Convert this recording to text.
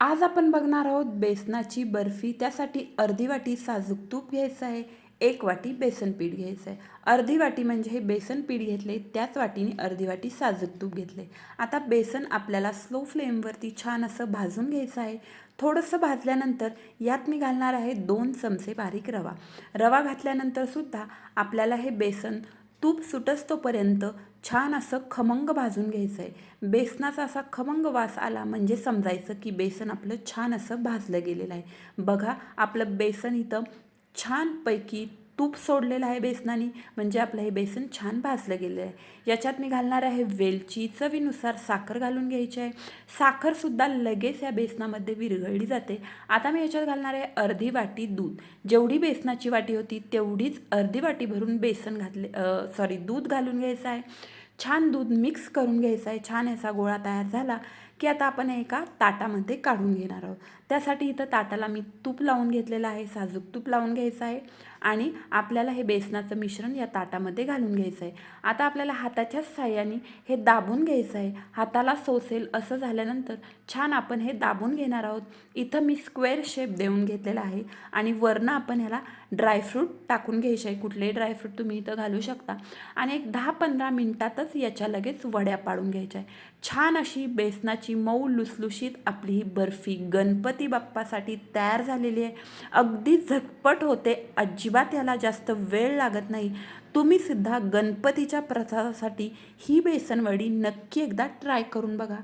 आज आपण बघणार आहोत बेसनाची बर्फी. त्यासाठी अर्धी वाटी साजूक तूप घ्यायचं आहे एक वाटी बेसन पीठ घ्यायचं आहे अर्धी वाटी म्हणजे हे बेसन पीठ घेतले त्याच वाटीने अर्धी वाटी साजूक तूप घेतले. आता बेसन आपल्याला स्लो फ्लेमवरती छान असं भाजून घ्यायचं आहे. थोडंसं भाजल्यानंतर यात मी घालणार आहे दोन चमचे बारीक रवा. रवा घातल्यानंतर सुद्धा आपल्याला हे बेसन तूप सुटस तोपर्यंत छान असं खमंग भाजून घ्यायचं आहे बेसनाचा असा खमंग वास आला म्हणजे समजायचं की बेसन आपलं छान असं भाजलं गेलेलं आहे. बघा आपलं बेसन इथं छानपैकी तूप सोडलेलं आहे बेसनाने म्हणजे आपलं हे बेसन छान भाजलं गेलं आहे याच्यात मी घालणार आहे वेलची चवीनुसार साखर घालून घ्यायची आहे. साखरसुद्धा लगेच या बेसनामध्ये विरघळली जाते. आता मी याच्यात घालणार आहे अर्धी वाटी दूध. जेवढी बेसनाची वाटी होती तेवढीच अर्धी वाटी भरून बेसन घातले सॉरी दूध घालून घ्यायचं आहे. छान दूध मिक्स करून घ्यायचं आहे. छान याचा गोळा तयार झाला की आता आपण एका ताटामध्ये काढून घेणार आहोत. त्यासाठी इथं ताटाला मी तूप लावून घेतलेलं आहे. साजूक तूप लावून घ्यायचं आहे. आणि आपल्याला हे बेसनाचं मिश्रण या ताटामध्ये घालून घ्यायचं आहे. आता आपल्याला हाताच्या साह्याने हे दाबून घ्यायचं आहे. हाताला सोसेल असं झाल्यानंतर छान आपण हे दाबून घेणार आहोत. इथं मी स्क्वेअर शेप देऊन घेतलेला आहे आणि वरनं आपण ह्याला ड्रायफ्रूट टाकून घ्यायचे आहे. कुठलेही ड्रायफ्रूट तुम्ही इथं घालू शकता. आणि एक दहा पंधरा मिनटातच याच्या लगेच वड्या पाडून घ्यायच्या आहे. छान अशी बेसनाची मऊ लुसलुशीत आपली ही बर्फी गणपती बाप्पासाठी तयार झालेली आहे. अगदी झटपट होते अजिबात याला जास्त वेळ लागत नाही. तुम्ही सुद्धा गणपतीच्या प्रसादासाठी ही बेसनवडी नक्की एकदा ट्राय करून बघा.